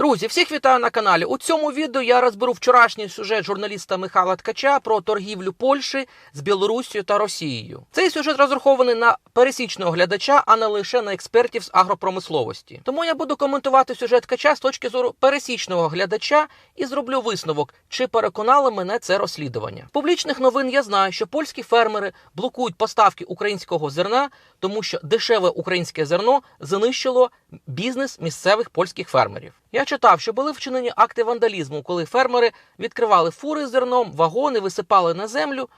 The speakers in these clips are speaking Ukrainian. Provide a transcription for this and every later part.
Друзі, всіх вітаю на каналі. У цьому відео я розберу вчорашній сюжет журналіста Михайла Ткача про торгівлю Польщі з Білоруссю та Росією. Цей сюжет розрахований на пересічного глядача, а не лише на експертів з агропромисловості. Тому я буду коментувати сюжет Ткача з точки зору пересічного глядача і зроблю висновок, чи переконало мене це розслідування. З Публічних новин я знаю, що польські фермери блокують поставки українського зерна, тому що дешеве українське зерно знищило бізнес місцевих польських фермерів. Я читав, що були вчинені акти вандалізму, коли фермери відкривали фури зерном, вагони висипали на землю.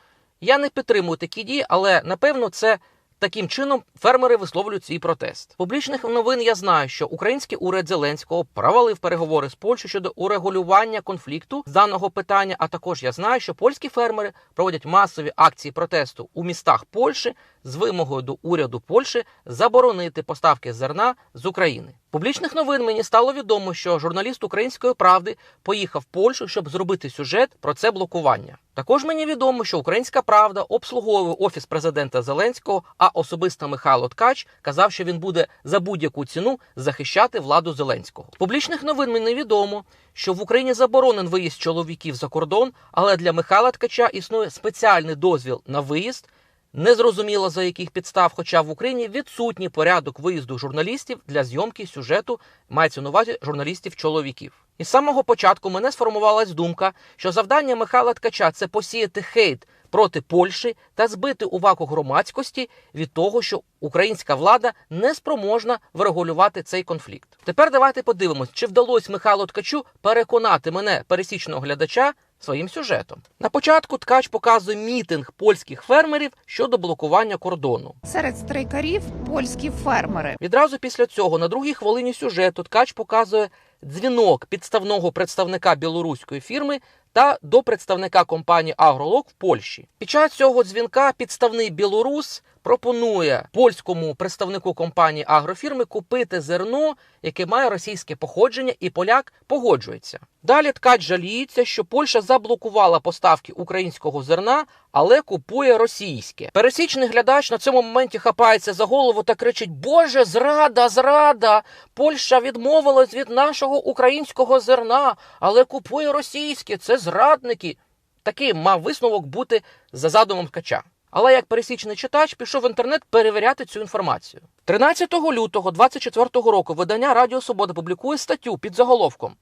Я не підтримую такі дії, але напевно це таким чином фермери висловлюють свій протест. Публічних новин я знаю, що український уряд Зеленського провалив переговори з Польщею щодо урегулювання конфлікту з даного питання. А також я знаю, що польські фермери проводять масові акції протесту у містах Польщі з вимогою до уряду Польщі заборонити поставки зерна з України. Публічних новин мені стало відомо, що журналіст Української правди поїхав в Польщу, щоб зробити сюжет про це блокування. Також мені відомо, що Українська Правда обслуговує офіс президента Зеленського, а особисто Михайло Ткач казав, що він буде за будь-яку ціну захищати владу Зеленського. Публічних новин мені відомо, що в Україні заборонен виїзд чоловіків за кордон, але для Михайла Ткача існує спеціальний дозвіл на виїзд. Незрозуміло за яких підстав, хоча в Україні відсутній порядок виїзду журналістів для зйомки сюжету, мається на увазі журналістів-чоловіків. І з самого початку мене сформувалась думка, що завдання Михайла Ткача це посіяти хейт проти Польщі та збити увагу громадськості від того, що українська влада не спроможна врегулювати цей конфлікт. Тепер давайте подивимось, чи вдалося Михайлу Ткачу переконати мене пересічного глядача своїм сюжетом. На початку ткач показує мітинг польських фермерів щодо блокування кордону. Серед страйкарів польські фермери. Відразу після цього, на другій хвилині сюжету, ткач показує дзвінок підставного представника білоруської фірми та до представника компанії Агролог в Польщі. Під час цього дзвінка підставний білорус пропонує польському представнику компанії агрофірми купити зерно, яке має російське походження, і поляк погоджується. Далі ткач жаліється, що Польща заблокувала поставки українського зерна, але купує російське. Пересічний глядач на цьому моменті хапається за голову та кричить: Боже, зрада, зрада! Польща відмовилась від нашого українського зерна, але купує російське. Це зрадники. Такий мав висновок бути за задумом ткача. Але як пересічний читач пішов в інтернет перевіряти цю інформацію. 13 лютого 24 року видання Радіо Свобода публікує статтю під заголовком.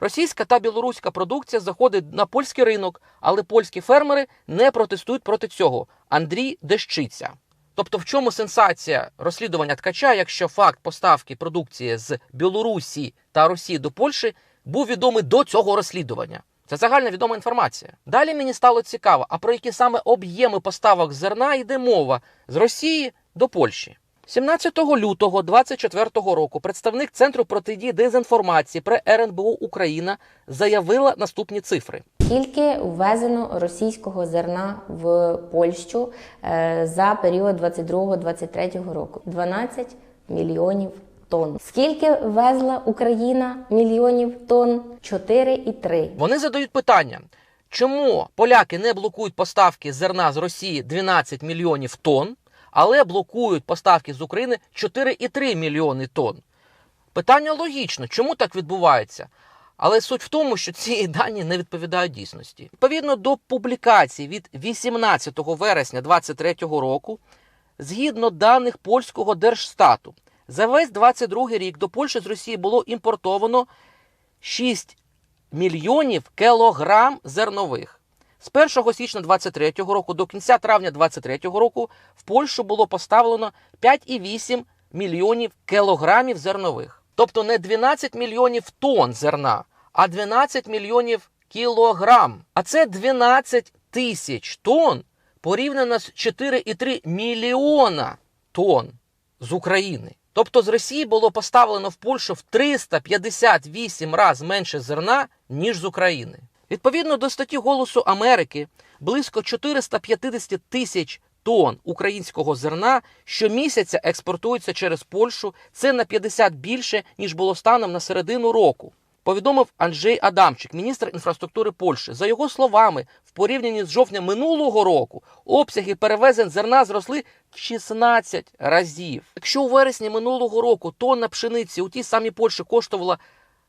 Російська та білоруська продукція заходить на польський ринок, але польські фермери не протестують проти цього. Андрій Дещиця. Тобто, в чому сенсація розслідування ткача, якщо факт поставки продукції з Білорусі та Росії до Польщі був відомий до цього розслідування? Це загальна відома інформація. Далі мені стало цікаво, а про які саме об'єми поставок зерна йде мова з Росії до Польщі. 17 лютого 2024 року представник Центру протидії дезінформації при РНБО Україна заявила наступні цифри. Скільки ввезено російського зерна в Польщу е, за період 22-23 року? 12 мільйонів тонн. Скільки везла Україна мільйонів тонн? 4,3. Вони задають питання, чому поляки не блокують поставки зерна з Росії 12 мільйонів тонн, але блокують поставки з України 4,3 мільйони тонн. Питання логічно, чому так відбувається? Але суть в тому, що ці дані не відповідають дійсності. Відповідно до публікації від 18 вересня 2023 року, згідно даних польського держстату, за весь 22 рік до Польщі з Росії було імпортовано 6 мільйонів кілограм зернових. З 1 січня 23 року до кінця травня 23 року в Польщу було поставлено 5,8 мільйонів кілограмів зернових. Тобто не 12 мільйонів тонн зерна, а 12 мільйонів кілограм. А це 12 тисяч тонн порівняно з 4,3 мільйона тонн з України. Тобто з Росії було поставлено в Польщу в 358 разів менше зерна, ніж з України. Відповідно до статті Голосу Америки, близько 450 тисяч тонн українського зерна щомісяця експортується через Польщу. Це на 50 більше, ніж було станом на середину року. Повідомив Анджей Адамчик, міністр інфраструктури Польщі. За його словами, в порівнянні з жовтня минулого року обсяги перевезень зерна зросли в 16 разів. Якщо у вересні минулого року тонна пшениці у тій самій Польщі коштувала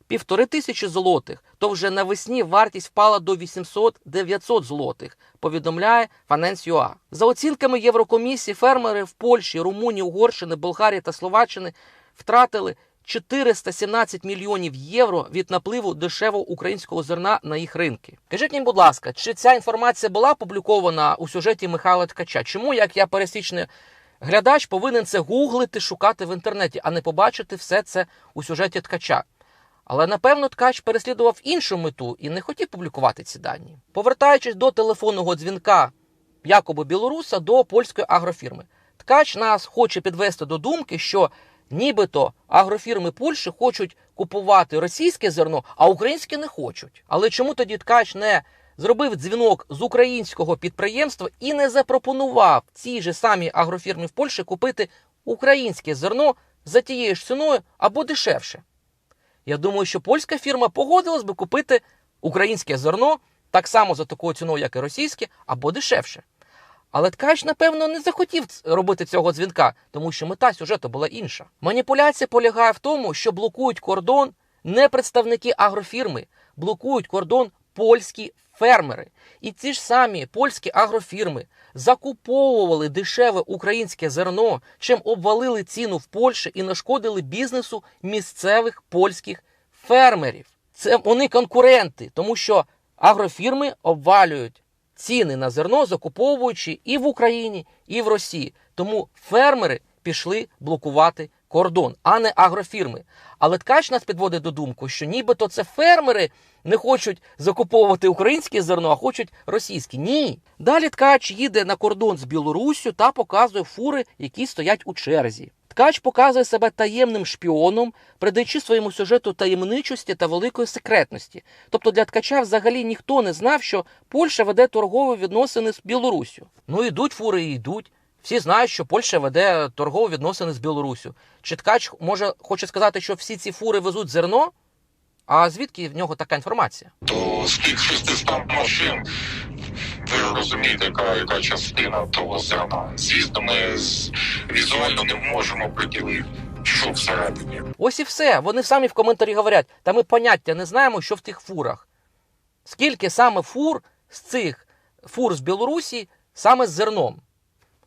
півтори тисячі злотих, то вже навесні вартість впала до 800-900 злотих, повідомляє Finance.ua. За оцінками Єврокомісії, фермери в Польщі, Румунії, Угорщини, Болгарії та Словаччини втратили 417 мільйонів євро від напливу дешевого українського зерна на їх ринки. Кажіть мені, будь ласка, чи ця інформація була опублікована у сюжеті Михайла Ткача? Чому, як я пересічний глядач, повинен це гуглити, шукати в інтернеті, а не побачити все це у сюжеті ткача? Але напевно ткач переслідував іншу мету і не хотів публікувати ці дані. Повертаючись до телефонного дзвінка якоби білоруса до польської агрофірми, ткач нас хоче підвести до думки, що нібито агрофірми Польщі хочуть купувати російське зерно, а українське не хочуть. Але чому тоді ткач не зробив дзвінок з українського підприємства і не запропонував цій же самій агрофірмі в Польщі купити українське зерно за тією ж ціною або дешевше? Я думаю, що польська фірма погодилась би купити українське зерно так само за такою ціною, як і російське, або дешевше. Але ткач, напевно, не захотів робити цього дзвінка, тому що мета сюжету була інша. Маніпуляція полягає в тому, що блокують кордон не представники агрофірми, блокують кордон польські фермери. І ці ж самі польські агрофірми закуповували дешеве українське зерно, чим обвалили ціну в Польщі і нашкодили бізнесу місцевих польських фермерів. Це вони конкуренти, тому що агрофірми обвалюють ціни на зерно, закуповуючи і в Україні, і в Росії. Тому фермери пішли блокувати кордон, а не агрофірми. Але ткач нас підводить до думки, що нібито це фермери не хочуть закуповувати українське зерно, а хочуть російське. Ні. Далі ткач їде на кордон з Білоруссю та показує фури, які стоять у черзі. Ткач показує себе таємним шпіоном, придаючи своєму сюжету таємничості та великої секретності. Тобто для ткача взагалі ніхто не знав, що Польща веде торгові відносини з Білоруссю. Ну йдуть фури і йдуть. Всі знають, що Польща веде торгові відносини з Білоруссю. Чи ткач може хоче сказати, що всі ці фури везуть зерно? А звідки в нього така інформація? то з тих 600 машин ви розумієте, яка, яка частина того зерна. Звісно, ми з- візуально не можемо приділити, що всередині. Ось і все. Вони самі в коментарі говорять, та ми поняття не знаємо, що в тих фурах. Скільки саме фур з цих фур з Білорусі саме з зерном.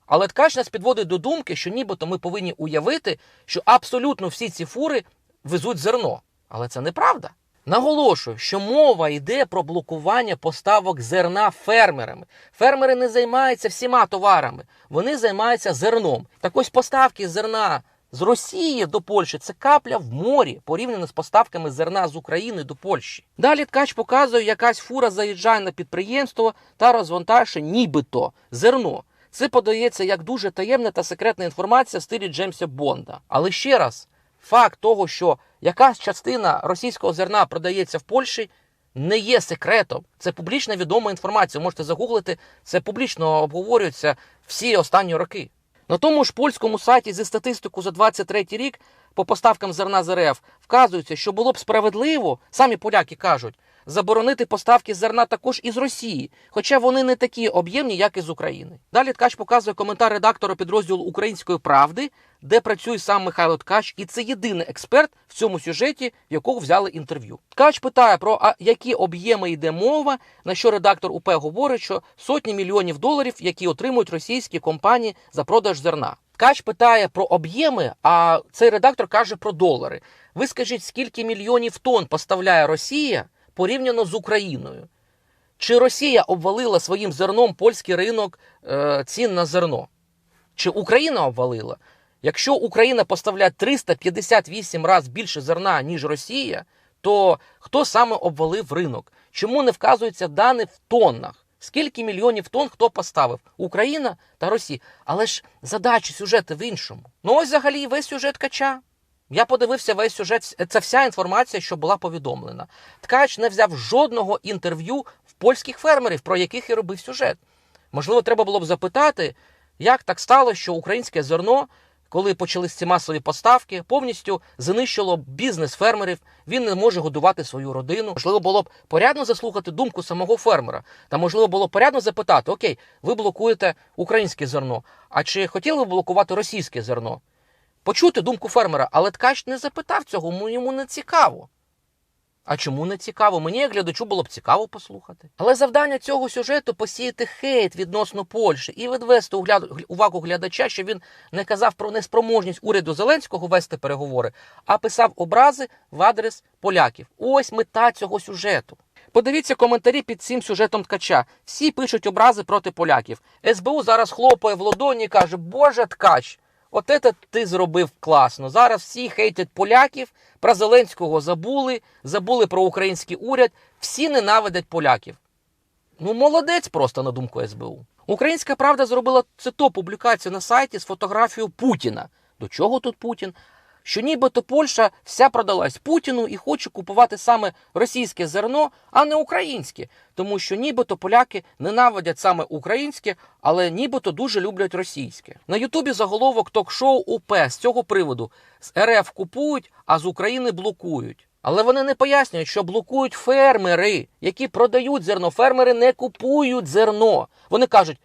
Але ткач нас підводить до думки, що нібито ми повинні уявити, що абсолютно всі ці фури везуть зерно. Але це неправда. Наголошую, що мова йде про блокування поставок зерна фермерами. Фермери не займаються всіма товарами, вони займаються зерном. Так ось поставки зерна з Росії до Польщі це капля в морі порівняно з поставками зерна з України до Польщі. Далі ткач показує, якась фура заїжджає на підприємство та розвантажує нібито зерно. Це подається як дуже таємна та секретна інформація в стилі Джеймса Бонда. Але ще раз, факт того, що якась частина російського зерна продається в Польщі, не є секретом. Це публічно відома інформація. Можете загуглити, це публічно обговорюється всі останні роки. На тому ж польському сайті зі статистику за 23 рік по поставкам зерна з РФ вказується, що було б справедливо, самі поляки кажуть, заборонити поставки зерна також із Росії, хоча вони не такі об'ємні, як і з України. Далі Ткач показує коментар редактора підрозділу Української правди, де працює сам Михайло Ткач, і це єдиний експерт в цьому сюжеті, в якого взяли інтерв'ю. Ткач питає про а, які об'єми йде мова, на що редактор УП говорить, що сотні мільйонів доларів, які отримують російські компанії за продаж зерна. Ткач питає про об'єми, а цей редактор каже про долари. Ви скажіть, скільки мільйонів тонн поставляє Росія порівняно з Україною? Чи Росія обвалила своїм зерном польський ринок е, цін на зерно? Чи Україна обвалила? Якщо Україна поставляє 358 разів більше зерна, ніж Росія, то хто саме обвалив ринок? Чому не вказуються дані в тоннах? Скільки мільйонів тонн хто поставив? Україна та Росія. Але ж задачі, сюжети в іншому. Ну ось взагалі весь сюжет кача. Я подивився весь сюжет. Це вся інформація, що була повідомлена. Ткач не взяв жодного інтерв'ю в польських фермерів, про яких і робив сюжет. Можливо, треба було б запитати, як так стало, що українське зерно, коли почались ці масові поставки, повністю знищило бізнес фермерів. Він не може годувати свою родину. Можливо, було б порядно заслухати думку самого фермера. Та можливо було б порядно запитати: Окей, ви блокуєте українське зерно. А чи хотіли ви блокувати російське зерно? Почути думку фермера, але ткач не запитав цього, йому- не цікаво. А чому не цікаво? Мені, як глядачу, було б цікаво послухати. Але завдання цього сюжету посіяти хейт відносно Польщі і відвести увагу глядача, що він не казав про неспроможність уряду Зеленського вести переговори, а писав образи в адрес поляків. Ось мета цього сюжету. Подивіться коментарі під цим сюжетом ткача. Всі пишуть образи проти поляків. СБУ зараз хлопає в ладоні і каже: Боже ткач, от це ти зробив класно. Зараз всі хейтять поляків, про Зеленського забули, забули про український уряд, всі ненавидять поляків. Ну, молодець просто на думку СБУ. Українська правда зробила це то публікацію на сайті з фотографією Путіна. До чого тут Путін? Що нібито Польща вся продалась Путіну і хоче купувати саме російське зерно, а не українське, тому що нібито поляки ненавидять саме українське, але нібито дуже люблять російське. На Ютубі заголовок ток-шоу УП з цього приводу з РФ купують, а з України блокують. Але вони не пояснюють, що блокують фермери, які продають зерно. Фермери не купують зерно. Вони кажуть,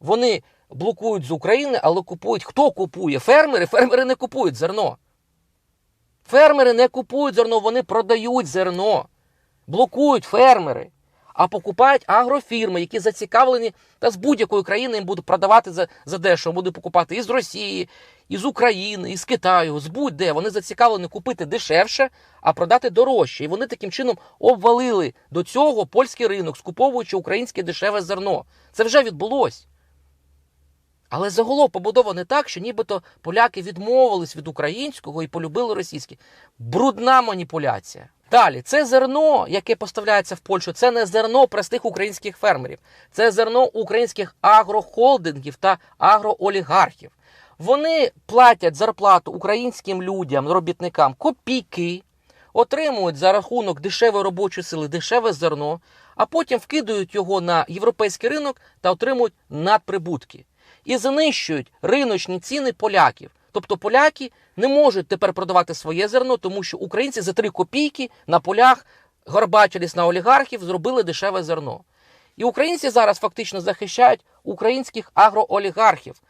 вони блокують з України, але купують. Хто купує? Фермери? Фермери не купують зерно. Фермери не купують зерно, вони продають зерно. Блокують фермери. А покупають агрофірми, які зацікавлені та з будь-якої країни їм будуть продавати за, за дешево. Будуть покупати із Росії, із України, із Китаю, з будь-де. Вони зацікавлені купити дешевше, а продати дорожче. І вони таким чином обвалили до цього польський ринок, скуповуючи українське дешеве зерно. Це вже відбулось. Але загалом побудовано так, що нібито поляки відмовились від українського і полюбили російське. Брудна маніпуляція. Далі, це зерно, яке поставляється в Польщу, це не зерно простих українських фермерів, це зерно українських агрохолдингів та агроолігархів. Вони платять зарплату українським людям, робітникам копійки, отримують за рахунок дешевої робочої сили дешеве зерно, а потім вкидують його на європейський ринок та отримують надприбутки. І знищують риночні ціни поляків. Тобто поляки не можуть тепер продавати своє зерно, тому що українці за 3 копійки на полях горбачились на олігархів, зробили дешеве зерно. І українці зараз фактично захищають українських агроолігархів,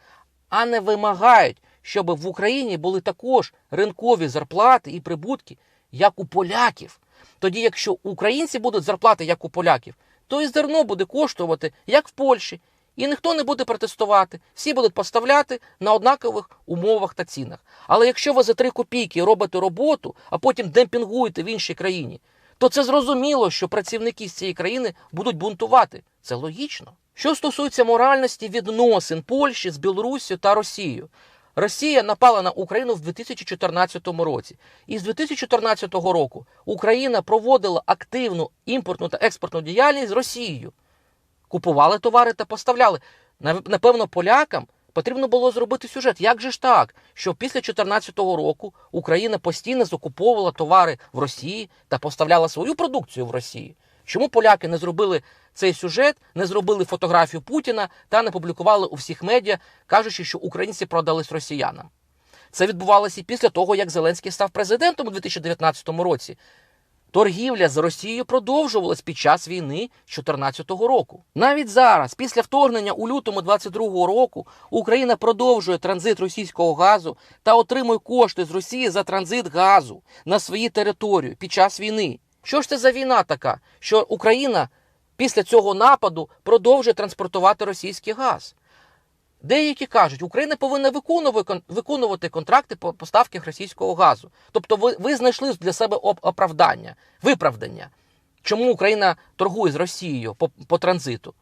а не вимагають, щоб в Україні були також ринкові зарплати і прибутки, як у поляків. Тоді, якщо українці будуть зарплати, як у поляків, то і зерно буде коштувати, як в Польщі. І ніхто не буде протестувати. Всі будуть поставляти на однакових умовах та цінах. Але якщо ви за 3 копійки робите роботу, а потім демпінгуєте в іншій країні, то це зрозуміло, що працівники з цієї країни будуть бунтувати. Це логічно. Що стосується моральності відносин Польщі з Білоруссю та Росією. Росія напала на Україну в 2014 році. І з 2014 року Україна проводила активну імпортну та експортну діяльність з Росією купували товари та поставляли. Напевно, полякам потрібно було зробити сюжет. Як же ж так, що після 2014 року Україна постійно закуповувала товари в Росії та поставляла свою продукцію в Росії? Чому поляки не зробили цей сюжет, не зробили фотографію Путіна та не публікували у всіх медіа, кажучи, що українці продались росіянам? Це відбувалося і після того, як Зеленський став президентом у 2019 році. Торгівля з Росією продовжувалась під час війни 2014 року. Навіть зараз, після вторгнення у лютому 2022 року, Україна продовжує транзит російського газу та отримує кошти з Росії за транзит газу на свої території під час війни. Що ж це за війна така, що Україна після цього нападу продовжує транспортувати російський газ? Деякі кажуть, Україна повинна виконувати, контракти по поставках російського газу. Тобто, ви, ви знайшли для себе оп- оправдання, виправдання, чому Україна торгує з Росією по, по транзиту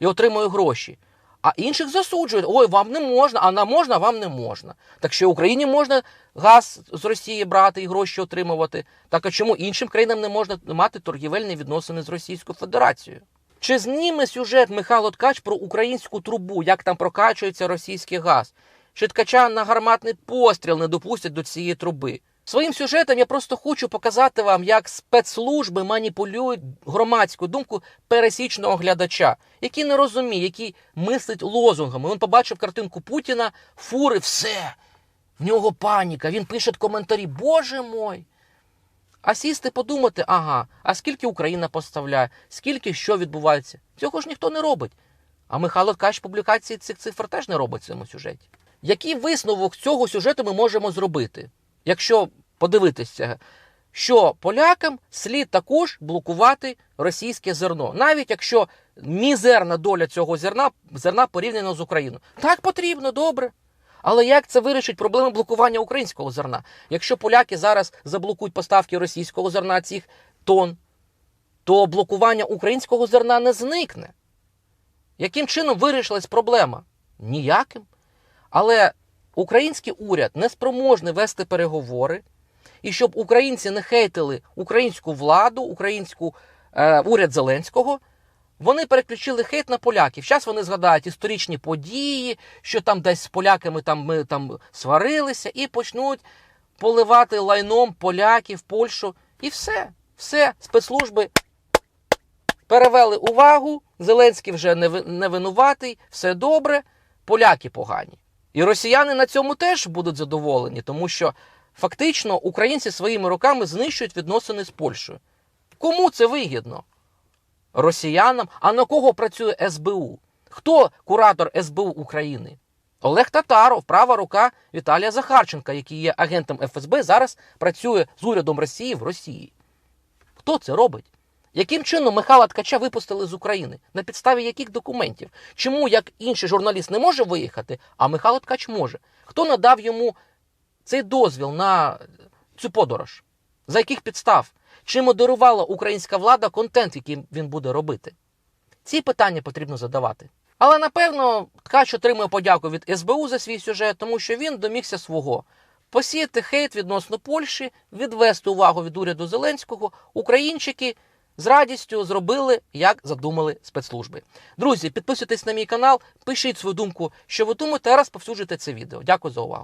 і отримує гроші. А інших засуджують: ой, вам не можна, а нам можна, вам не можна. Так що Україні можна газ з Росії брати і гроші отримувати. Так а чому іншим країнам не можна мати торгівельні відносини з Російською Федерацією? Чи зніме сюжет Михайло Ткач про українську трубу, як там прокачується російський газ? Чи ткача на гарматний постріл не допустять до цієї труби? Своїм сюжетом я просто хочу показати вам, як спецслужби маніпулюють громадську думку пересічного глядача, який не розуміє, який мислить лозунгами. Він побачив картинку Путіна, фури, все. В нього паніка. Він пише коментарі. Боже мой! А сісти подумати, ага, а скільки Україна поставляє, скільки що відбувається. Цього ж ніхто не робить. А Михайло Ткач публікації цих цифр теж не робить в цьому сюжеті. Який висновок цього сюжету ми можемо зробити? Якщо подивитися, що полякам слід також блокувати російське зерно, навіть якщо мізерна доля цього зерна зерна порівняно з Україною. Так потрібно, добре. Але як це вирішить проблему блокування українського зерна? Якщо поляки зараз заблокують поставки російського зерна цих тонн, то блокування українського зерна не зникне. Яким чином вирішилась проблема? Ніяким. Але український уряд не спроможний вести переговори, і щоб українці не хейтили українську владу, українську е, уряд Зеленського, вони переключили хейт на поляків. Зараз вони згадають історичні події, що там десь з поляками там ми там сварилися, і почнуть поливати лайном поляків, Польщу. І все. Все, спецслужби перевели увагу. Зеленський вже не, винуватий, все добре, поляки погані. І росіяни на цьому теж будуть задоволені, тому що фактично українці своїми руками знищують відносини з Польщею. Кому це вигідно? Росіянам. А на кого працює СБУ? Хто куратор СБУ України? Олег Татаров, права рука Віталія Захарченка, який є агентом ФСБ, зараз працює з урядом Росії в Росії. Хто це робить? Яким чином Михайла Ткача випустили з України? На підставі яких документів? Чому як інший журналіст не може виїхати, а Михайло Ткач може? Хто надав йому цей дозвіл на цю подорож? За яких підстав? Чи модерувала українська влада контент, який він буде робити? Ці питання потрібно задавати. Але напевно Ткач отримує подяку від СБУ за свій сюжет, тому що він домігся свого. Посіяти хейт відносно Польщі, відвести увагу від уряду Зеленського, українчики з радістю зробили, як задумали спецслужби. Друзі, підписуйтесь на мій канал, пишіть свою думку, що ви думаєте, та розповсюджуйте це відео. Дякую за увагу.